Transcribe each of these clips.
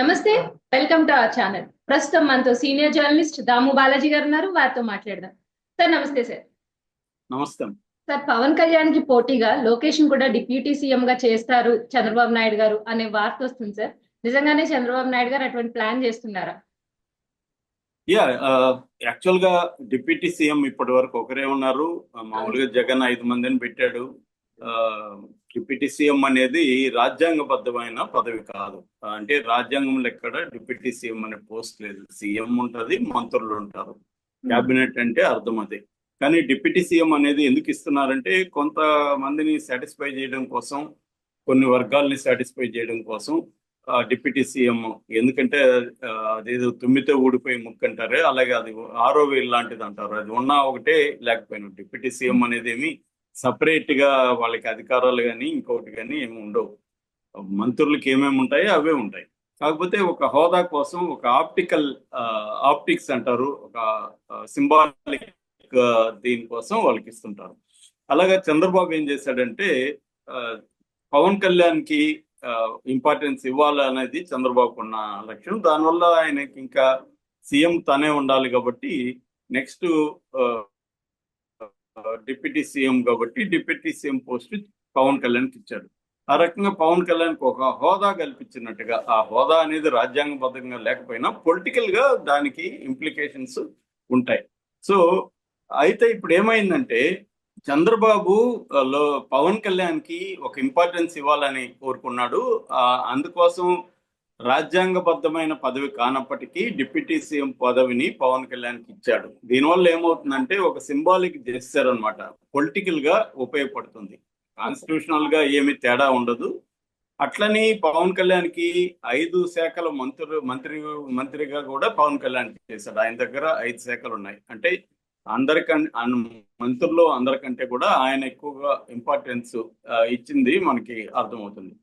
నమస్తే welcome to our channel ప్రస్తుతం మనతో సీనియర్ జర్నలిస్ట్ దాము బాలాజీ గారు ఉన్నారు వారితో మాట్లాడదాం. సార్ నమస్తే సార్. నమస్తే సార్ పవన్ కళ్యాణ్కి పోటీగా లోకేష్ కూడా డిప్యూటీ సీఎం గా చేస్తారు చంద్రబాబు నాయుడు గారు అనే వార్త వస్తుంది సార్. నిజంగానే చంద్రబాబు నాయుడు గారు అటువంటి ప్లాన్ చేస్తున్నారా? యా యాక్చువల్గా డిప్యూటీ సీఎం ఇప్పటి వరకు ఒకరే ఉన్నారు. మామూలుగా జగన్ ఐదు మందిని పెట్టాడు. డిప్యూటీ సీఎం అనేది రాజ్యాంగబద్ధమైన పదవి కాదు. అంటే రాజ్యాంగంలో ఎక్కడ డిప్యూటీ సీఎం అనే పోస్ట్ లేదు. సీఎం ఉంటది మంత్రులు ఉంటారు. క్యాబినెట్ అంటే అర్థం అదే. కానీ డిప్యూటీ సీఎం అనేది ఎందుకు ఇస్తున్నారంటే కొంతమందిని సాటిస్ఫై చేయడం కోసం కొన్ని వర్గాల్ని సాటిస్ఫై చేయడం కోసం డిప్యూటీ సీఎం ఎందుకంటే అదేదో తుమ్మితే ఊడిపోయి ముక్కు అంటారే అలాగే అది ఆరో వేలు లాంటిది అంటారు. అది ఉన్నా ఒకటే లేకపోయినా డిప్యూటీ సీఎం అనేది ఏమి సపరేట్గా వాళ్ళకి అధికారాలు కానీ ఇంకొకటి కానీ ఏమి ఉండవు. మంత్రులకి ఏమేమి ఉంటాయో అవే ఉంటాయి. కాకపోతే ఒక హోదా కోసం ఒక ఆప్టికల్ ఆప్టిక్స్ అంటారు. ఒక సింబాలిక్ దీనికోసం వాళ్ళకి ఇస్తుంటారు. అలాగే చంద్రబాబు ఏం చేశాడంటే పవన్ కళ్యాణ్కి ఇంపార్టెన్స్ ఇవ్వాలనేది చంద్రబాబుకు ఉన్న లక్ష్యం. దానివల్ల ఆయనకి ఇంకా సీఎం తనే ఉండాలి కాబట్టి నెక్స్ట్ డిప్యూటీ సీఎం కాబట్టి డిప్యూటీ సీఎం పోస్ట్ పవన్ కళ్యాణ్కి ఇచ్చాడు. ఆ రకంగా పవన్ కళ్యాణ్కి ఒక హోదా కల్పించినట్టుగా ఆ హోదా అనేది రాజ్యాంగబద్ధంగా లేకపోయినా పొలిటికల్గా దానికి ఇంప్లికేషన్స్ ఉంటాయి. సో అయితే ఇప్పుడు ఏమైందంటే చంద్రబాబు లో పవన్ కళ్యాణ్కి ఒక ఇంపార్టెన్స్ ఇవ్వాలని కోరుకున్నాడు. ఆ, అందుకోసం రాజ్యాంగబద్ధమైన పదవి కానప్పటికీ డిప్యూటీ సీఎం పదవిని పవన్ కళ్యాణ్కి ఇచ్చాడు. దీనివల్ల ఏమవుతుందంటే ఒక సింబాలిక్ జెస్చర్ అనమాట పొలిటికల్గా ఉపయోగపడుతుంది. కాన్స్టిట్యూషనల్గా ఏమి తేడా ఉండదు. అట్లని పవన్ కళ్యాణ్కి ఐదు శాఖల మంత్రులు మంత్రి మంత్రిగా కూడా పవన్ కళ్యాణ్ చేశాడు. ఆయన దగ్గర ఐదు శాఖలు ఉన్నాయి. అంటే అందరికంటే మంత్రుల్లో అందరికంటే కూడా ఆయన ఎక్కువగా ఇంపార్టెన్స్ ఇచ్చింది మనకి అర్థమవుతుంది.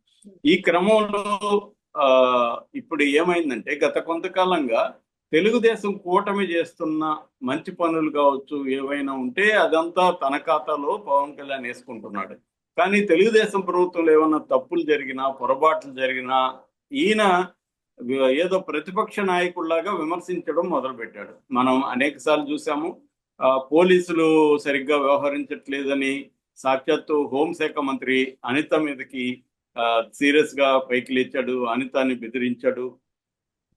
ఈ క్రమంలో ఇప్పుడు ఏమైందంటే గత కొంతకాలంగా తెలుగుదేశం కూటమి చేస్తున్న మంచి పనులు కావచ్చు ఏవైనా ఉంటే అదంతా తన ఖాతాలో పవన్ కళ్యాణ్ వేసుకుంటున్నాడు. కానీ తెలుగుదేశం ప్రభుత్వంలో ఏమైనా తప్పులు జరిగినా పొరపాట్లు జరిగినా ఈయన ఏదో ప్రతిపక్ష నాయకుల్లాగా విమర్శించడం మొదలుపెట్టాడు. మనం అనేక సార్లు చూసాము ఆ, పోలీసులు సరిగ్గా వ్యవహరించట్లేదని సాక్షాత్తు హోంశాఖ మంత్రి అనిత మీదకి సీరియస్గా పైకి లేచాడు అనితాన్ని బెదిరించాడు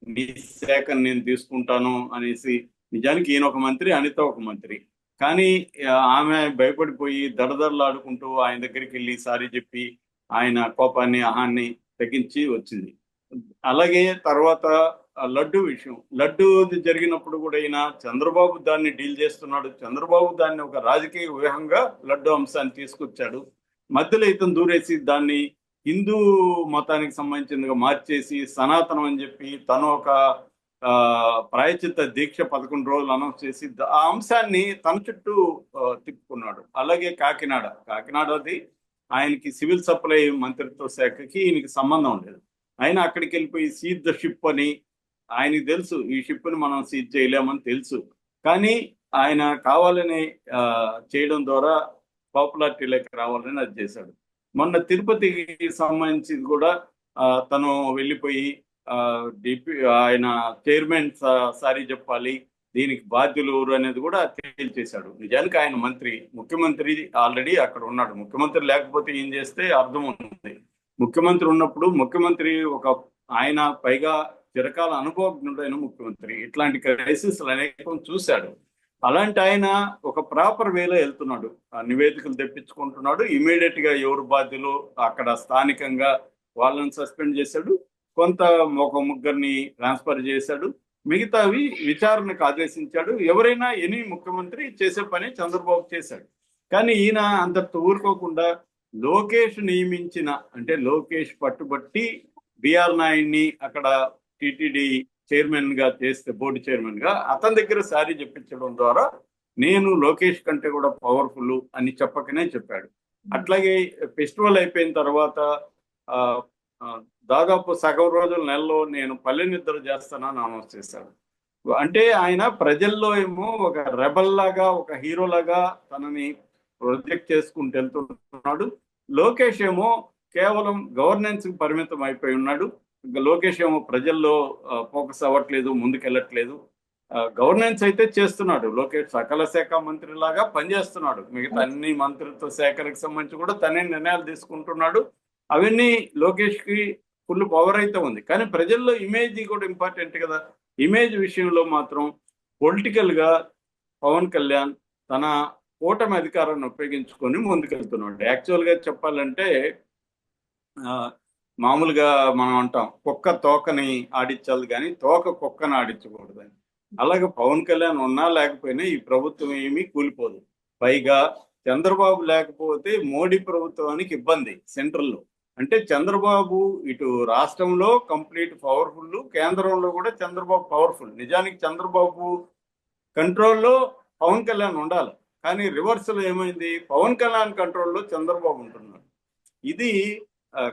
నీ శాఖను నేను తీసుకుంటాను అనేసి నిజానికి ఈయన ఒక మంత్రి అనిత ఒక మంత్రి. కానీ ఆమె భయపడిపోయి దడదడలాడుకుంటూ ఆయన దగ్గరికి వెళ్ళి సారీ చెప్పి ఆయన కోపాన్ని అహాన్ని తగ్గించి వచ్చింది. అలాగే తర్వాత లడ్డు విషయం. లడ్డు జరిగినప్పుడు కూడా ఈయన చంద్రబాబు దాన్ని డీల్ చేస్తున్నాడు. చంద్రబాబు దాన్ని ఒక రాజకీయ వ్యూహంగా లడ్డు అంశాన్ని తీసుకొచ్చాడు. మధ్యలో ఇతను దూరేసి దాన్ని హిందూ మతానికి సంబంధించిందిగా మార్చేసి సనాతనం అని చెప్పి తను ఒక ఆ, ప్రాయచిత్త దీక్ష పదకొండు రోజులు అనౌన్స్ చేసి ఆ అంశాన్ని తన చుట్టూ తిప్పుకున్నాడు. అలాగే కాకినాడ. కాకినాడది ఆయనకి సివిల్ సప్లై మంత్రిత్వ శాఖకి ఈయనకి సంబంధం లేదు. ఆయన అక్కడికి వెళ్ళిపోయి సీజ్ ద షిప్ అని ఆయనకి తెలుసు. ఈ షిప్ని మనం సీజ్ చేయలేమని తెలుసు. కానీ ఆయన కావాలని ఆ, చేయడం ద్వారా పాపులారిటీలోకి రావాలని అది చేశాడు. మొన్న తిరుపతికి సంబంధించి కూడా తను వెళ్ళిపోయి డిపి ఆయన చైర్మన్ సారీ చెప్పాలి దీనికి బాధ్యులు ఎవరు అనేది కూడా తేల్చేశాడు నిజానికి ఆయన మంత్రి ముఖ్యమంత్రి ఆల్రెడీ అక్కడ ఉన్నాడు. ముఖ్యమంత్రి లేకపోతే ఏం చేస్తే అర్థం ఉంది ముఖ్యమంత్రి ఉన్నప్పుడు ముఖ్యమంత్రి ఒక ఆయన పైగా చిరకాల అనుభవజ్ఞుడైన ముఖ్యమంత్రి. ఇట్లాంటి క్రైసిస్లు అనేకం చూశాడు. అలాంటి ఆయన ఒక ప్రాపర్ వేలో వెళ్తున్నాడు. ఆ నివేదికలు తెప్పించుకుంటున్నాడు. ఇమీడియట్గా ఎవరు బాధ్యులు? అక్కడ స్థానికంగా వాళ్ళని సస్పెండ్ చేశాడు. కొంత ఒక ముగ్గురిని ట్రాన్స్ఫర్ చేశాడు. మిగతావి విచారణకు ఆదేశించాడు. ఎవరైనా ఎనీ ముఖ్యమంత్రి చేసే పని చంద్రబాబు చేశాడు. కానీ ఈయన అంతటితో ఊరుకోకుండా లోకేష్ నియమించిన అంటే లోకేష్ పట్టుబట్టి బిఆర్ నాయుడిని అక్కడ టిటిడి చైర్మన్గా చేస్తే బోర్డు చైర్మన్గా అతని దగ్గర సారీ చెప్పించడం ద్వారా నేను లోకేష్ కంటే కూడా పవర్ఫుల్ అని చెప్పకనే చెప్పాడు. అట్లాగే ఫెస్టివల్ అయిపోయిన తర్వాత దాదాపు సగం రోజుల నెలలో నేను పల్లె నిద్ర చేస్తానని అనౌన్స్ చేశాడు. అంటే ఆయన ప్రజల్లో ఏమో ఒక రెబల్ లాగా ఒక హీరో లాగా తనని ప్రొజెక్ట్ చేసుకుంటూ వెళ్తున్నాడు. లోకేష్ ఏమో కేవలం గవర్నెన్స్ పరిమితం అయిపోయి ఉన్నాడు. లోకేష్ ఏమో ప్రజల్లో ఫోకస్ అవ్వట్లేదు ముందుకెళ్ళట్లేదు. గవర్నెన్స్ అయితే చేస్తున్నాడు. లోకేష్ సకల శాఖ మంత్రి లాగా పనిచేస్తున్నాడు. మిగతా అన్ని మంత్రిత్వ శాఖలకు సంబంధించి కూడా తనే నిర్ణయాలు తీసుకుంటున్నాడు. అవన్నీ లోకేష్కి ఫుల్ పవర్ అయితే ఉంది. కానీ ప్రజల్లో ఇమేజ్ కూడా ఇంపార్టెంట్ కదా. ఇమేజ్ విషయంలో మాత్రం పొలిటికల్గా పవన్ కళ్యాణ్ తన కూటమి అధికారాన్ని ఉపయోగించుకొని ముందుకెళ్తున్నాడు. యాక్చువల్గా చెప్పాలంటే ఆ, మామూలుగా మనం అంటాం కుక్క తోకని ఆడించాలి కానీ తోక కుక్కని ఆడించకూడదని. అలాగే పవన్ కళ్యాణ్ ఉన్నా లేకపోయినా ఈ ప్రభుత్వం ఏమీ కూలిపోదు. పైగా చంద్రబాబు లేకపోతే మోడీ ప్రభుత్వానికి ఇబ్బంది సెంట్రల్లో. అంటే చంద్రబాబు ఇటు రాష్ట్రంలో కంప్లీట్ పవర్ఫుల్ కేంద్రంలో కూడా చంద్రబాబు పవర్ఫుల్. నిజానికి చంద్రబాబు కంట్రోల్లో పవన్ కళ్యాణ్ ఉండాలి. కానీ రివర్స్లో ఏమైంది? పవన్ కళ్యాణ్ కంట్రోల్లో చంద్రబాబు ఉంటున్నాడు. ఇది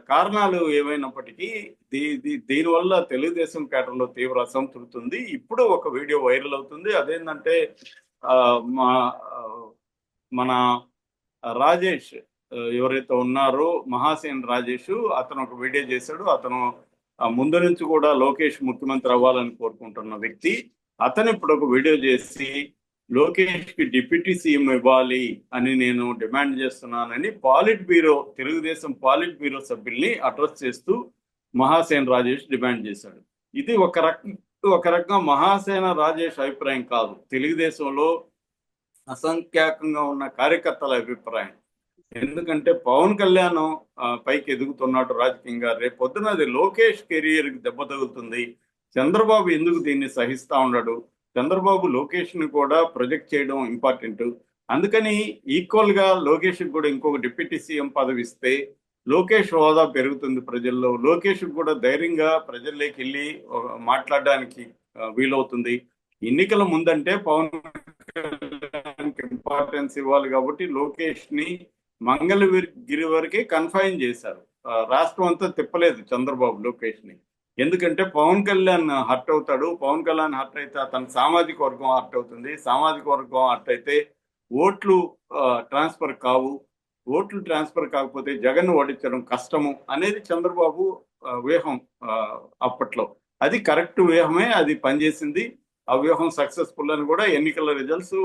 కారణాలు ఏమైనప్పటికీ దీ దీ- దీనివల్ల తెలుగుదేశం కేటర్లో తీవ్ర అసంతృప్తి ఉంది ఇప్పుడు ఒక వీడియో వైరల్ అవుతుంది. అదేంటంటే ఆ, మా మన రాజేష్ ఎవరైతే ఉన్నారో మహాసేన్ రాజేష్ అతను ఒక వీడియో చేశాడు. అతను ముందు నుంచి కూడా లోకేష్ ముఖ్యమంత్రి అవ్వాలని కోరుకుంటున్న వ్యక్తి. అతను ఇప్పుడు ఒక వీడియో చేసి లోకేష్కి డిప్యూటీ సీఎం ఇవ్వాలి అని నేను డిమాండ్ చేస్తున్నానని politburo Telugu Desam politburo సభ్యుల్ని అడ్రస్ చేస్తూ మహాసేన రాజేష్ డిమాండ్ చేశాడు. ఇది ఒక రకం ఒక రకంగా మహాసేన రాజేష్ అభిప్రాయం కాదు. తెలుగుదేశంలో అసంఖ్యాకంగా ఉన్న కార్యకర్తల అభిప్రాయం. ఎందుకంటే పవన్ కళ్యాణ్ పైకి ఎదుగుతున్నాడు రాజకీయంగా. రేపు పొద్దున అది లోకేష్ కెరియర్కి దెబ్బ తగులుతుంది. చంద్రబాబు ఎందుకు దీన్ని సహిస్తా ఉన్నాడు చంద్రబాబు లోకేష్ని కూడా ప్రొజెక్ట్ చేయడం ఇంపార్టెంట్. అందుకని ఈక్వల్గా కూడా ఇంకొక డిప్యూటీ సీఎం పదవి ఇస్తే లోకేష్ హోదా పెరుగుతుంది ప్రజల్లో. లోకేష్ కూడా ధైర్యంగా ప్రజల్లోకి వెళ్ళి మాట్లాడడానికి వీలవుతుంది. ఎన్నికల ముందంటే పవన్ ఇంపార్టెన్స్ ఇవ్వాలి కాబట్టి లోకేష్ని మంగళగిరి వరకే కన్ఫైన్ చేశారు. రాష్ట్రం అంతా తిప్పలేదు చంద్రబాబు లోకేష్ని ఎందుకంటే పవన్ కళ్యాణ్ హర్ట్ అవుతాడు. పవన్ కళ్యాణ్ హర్ట్ అయితే తన సామాజిక వర్గం హర్ట్ అవుతుంది. సామాజిక వర్గం హర్ట్ అయితే ఓట్లు ట్రాన్స్ఫర్ కావు. ఓట్లు ట్రాన్స్ఫర్ కాకపోతే జగన్ ఓడించడం కష్టము అనేది చంద్రబాబు వ్యూహం అప్పట్లో. అది కరెక్ట్ వ్యూహమే అది పనిచేసింది. ఆ వ్యూహం సక్సెస్ఫుల్ అని కూడా ఎన్నికల రిజల్ట్స్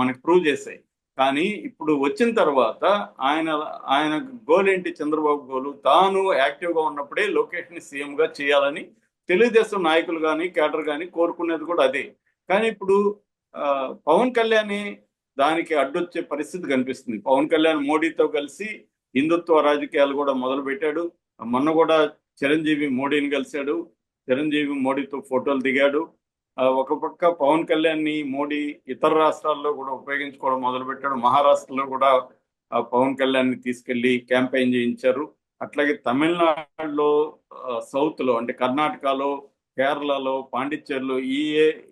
మనకు ప్రూవ్ చేశాయి. కానీ ఇప్పుడు వచ్చిన తర్వాత ఆయన ఆయన గోల్ ఏంటి? చంద్రబాబు గోలు. తాను యాక్టివ్గా ఉన్నప్పుడే లోకేష్ని గా చేయాలని తెలుగుదేశం నాయకులు కానీ కేడర్ కానీ కోరుకునేది కూడా అదే. కానీ ఇప్పుడు ఆ, పవన్ కళ్యాణ్ దానికి అడ్డొచ్చే పరిస్థితి కనిపిస్తుంది. పవన్ కళ్యాణ్ మోడీతో కలిసి హిందుత్వ రాజకీయాలు కూడా మొదలు పెట్టాడు మొన్న కూడా చిరంజీవి మోడీని కలిశాడు. చిరంజీవి మోడీతో ఫోటోలు దిగాడు. ఒక పక్క పవన్ కళ్యాణ్ని మోడీ ఇతర రాష్ట్రాల్లో కూడా ఉపయోగించుకోవడం మొదలు పెట్టాడు మహారాష్ట్రలో కూడా పవన్ కళ్యాణ్ని తీసుకెళ్ళి క్యాంపెయిన్ చేయించారు. అట్లాగే తమిళనాడులో సౌత్లో అంటే కర్ణాటకలో కేరళలో పాండిచ్చేరిలో ఈ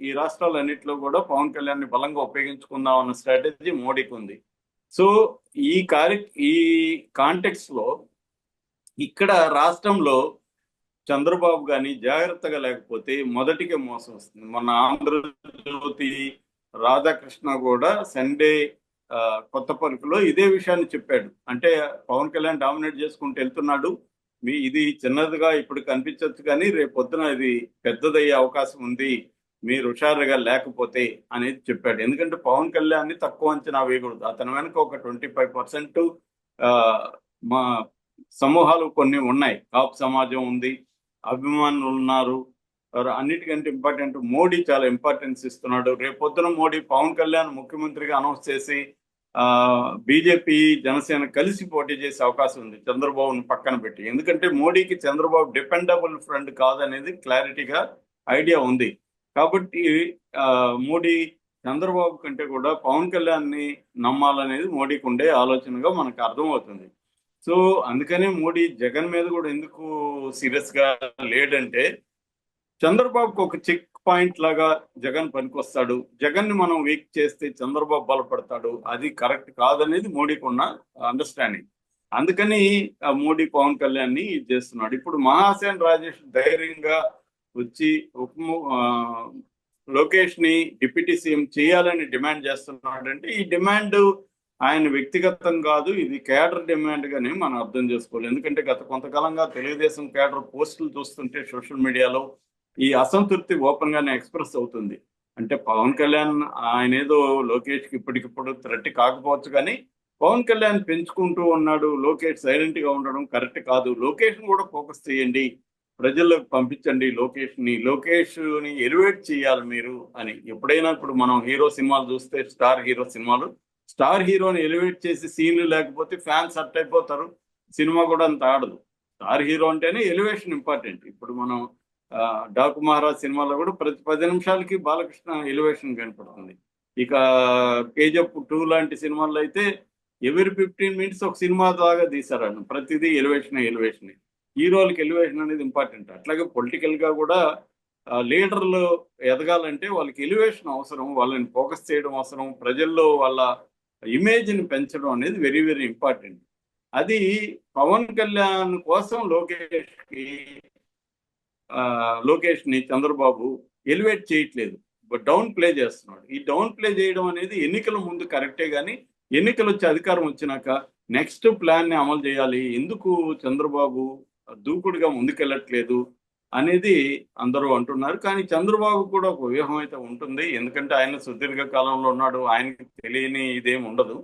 ఈ రాష్ట్రాలన్నింటిలో కూడా పవన్ కళ్యాణ్ని బలంగా ఉపయోగించుకుందాం అన్న స్ట్రాటజీ మోడీకి ఉంది. సో ఈ కార్య ఈ కాంటెక్స్లో ఇక్కడ రాష్ట్రంలో చంద్రబాబు గాని జాగ్రత్తగా లేకపోతే మొదటికే మోసం వస్తుంది. మొన్న ఆంధ్రజ్యోతి రాధాకృష్ణ కూడా సండే కొత్త కొత్తపల్లిలో ఇదే విషయాన్ని చెప్పాడు. అంటే పవన్ కళ్యాణ్ డామినేట్ చేసుకుంటూ వెళ్తున్నాడు. మీ ఇది చిన్నదిగా ఇప్పుడు కనిపించవచ్చు కానీ రేపు పొద్దున ఇది పెద్దదయ్యే అవకాశం ఉంది. మీరు హుషారుగా లేకపోతే అనేది చెప్పాడు. ఎందుకంటే పవన్ కళ్యాణ్ని తక్కువ అంచనా వేయకూడదు. అతని వెనుక ఒక ట్వంటీ ఫైవ్ పర్సెంట్ మా సమూహాలు కొన్ని ఉన్నాయి. కాపు సమాజం ఉంది. అభిమానులు ఉన్నారు అన్నిటికంటే ఇంపార్టెంట్ మోడీ చాలా ఇంపార్టెన్స్ ఇస్తున్నాడు. రేపు పొద్దున మోడీ పవన్ కళ్యాణ్ ముఖ్యమంత్రిగా అనౌన్స్ చేసి ఆ బీజేపీ జనసేన కలిసి పోటీ చేసే అవకాశం ఉంది. చంద్రబాబును పక్కన పెట్టి. ఎందుకంటే మోడీకి చంద్రబాబు డిపెండబుల్ ఫ్రెండ్ కాదనేది క్లారిటీగా ఐడియా ఉంది. కాబట్టి ఆ, మోడీ చంద్రబాబు కంటే కూడా పవన్ కళ్యాణ్ని నమ్మాలనేది మోడీకి ఉండే ఆలోచనగా మనకు అర్థమవుతుంది. సో అందుకనే మోడీ జగన్ మీద కూడా ఎందుకు సీరియస్గా లేడంటే చంద్రబాబుకు ఒక చెక్ పాయింట్ లాగా జగన్ పనికొస్తాడు. జగన్ని మనం వీక్ చేస్తే చంద్రబాబు బలపడతాడు. అది కరెక్ట్ కాదనేది మోడీకి ఉన్న అండర్స్టాండింగ్. అందుకని ఆ మోడీ పవన్ కళ్యాణ్ని ఇది చేస్తున్నాడు. ఇప్పుడు మహాసేన్ రాజేష్ ధైర్యంగా వచ్చి ఉప లోకేష్ని డిప్యూటీ సీఎం చేయాలని డిమాండ్ చేస్తున్నాడు అంటే ఈ డిమాండ్ ఆయన వ్యక్తిగతం కాదు ఇది కేడర్ డిమాండ్ గానే మనం అర్థం చేసుకోవాలి. ఎందుకంటే గత కొంతకాలంగా తెలుగుదేశం కేడర్ పోస్టులు చూస్తుంటే సోషల్ మీడియాలో ఈ అసంతృప్తి ఓపెన్ గానే ఎక్స్ప్రెస్ అవుతుంది. అంటే పవన్ కళ్యాణ్ ఆయన ఏదో లోకేష్కి ఇప్పటికిప్పుడు థ్రెట్ కాకపోవచ్చు కానీ పవన్ కళ్యాణ్ పెంచుకుంటూ ఉన్నాడు లోకేష్ సైలెంట్గా ఉండడం కరెక్ట్ కాదు. లోకేష్ని కూడా ఫోకస్ చేయండి ప్రజల్లోకి పంపించండి లోకేష్ని. ని లోకేష్ని ఎలివేట్ చేయాలి మీరు అని. ఎప్పుడైనా ఇప్పుడు మనం హీరో సినిమాలు చూస్తే స్టార్ హీరో సినిమాలు స్టార్ హీరోని ఎలివేట్ చేసి సీన్లు లేకపోతే ఫ్యాన్స్ అట్ అయిపోతారు. సినిమా కూడా అంత ఆడదు. స్టార్ హీరో అంటేనే ఎలివేషన్ ఇంపార్టెంట్. ఇప్పుడు మనం ఆ, డాకు మహారాజ్ సినిమాలో కూడా ప్రతి పది నిమిషాలకి బాలకృష్ణ ఎలివేషన్ కనపడుతుంది. ఇక కేజప్ టూ లాంటి సినిమాల్లో అయితే ఎవరి ఫిఫ్టీన్ మినిట్స్ ఒక సినిమా దాకా తీసారన్న ప్రతిదీ ఎలివేషన్ ఎలివేషన్. హీరోలకి ఎలివేషన్ అనేది ఇంపార్టెంట్. అట్లాగే పొలిటికల్గా కూడా లీడర్లు ఎదగాలంటే వాళ్ళకి ఎలివేషన్ అవసరం వాళ్ళని ఫోకస్ చేయడం అవసరం ప్రజల్లో వాళ్ళ ఇమేజ్ని పెంచడం అనేది వెరీ వెరీ ఇంపార్టెంట్ అది పవన్ కళ్యాణ్ కోసం లోకేష్ లోకేష్ని లోకేష్ని చంద్రబాబు ఎలివేట్ చేయట్లేదు. డౌన్ ప్లే చేస్తున్నాడు. ఈ డౌన్ ప్లే చేయడం అనేది ఎన్నికల ముందు కరెక్టే కానీ ఎన్నికలు వచ్చి అధికారం వచ్చినాక నెక్స్ట్ ప్లాన్ని అమలు చేయాలి. ఎందుకు చంద్రబాబు దూకుడుగా ముందుకెళ్ళట్లేదు? అనేది అందరూ అంటున్నారు. కానీ చంద్రబాబు కూడా ఒక వ్యూహం అయితే ఉంటుంది. ఎందుకంటే ఆయన సుదీర్ఘ కాలంలో ఉన్నాడు. ఆయనకి తెలియని ఇదేం ఉండదు.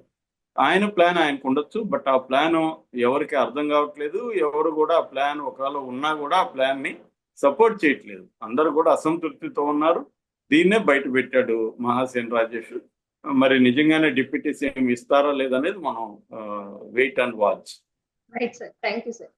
ఆయన ప్లాన్ ఆయనకు ఉండొచ్చు. బట్ ఆ ప్లాన్ ఎవరికి అర్థం కావట్లేదు. ఎవరు కూడా ఆ ప్లాన్ ఒకవేళ ఉన్నా కూడా ఆ ప్లాన్ని సపోర్ట్ చేయట్లేదు. అందరూ కూడా అసంతృప్తితో ఉన్నారు. దీన్నే బయట పెట్టాడు మహాసేన్ రాజేష్. మరి నిజంగానే డిప్యూటీ సీఎం ఇస్తారా లేదనేది మనం wait and watch. Right sir thank you sir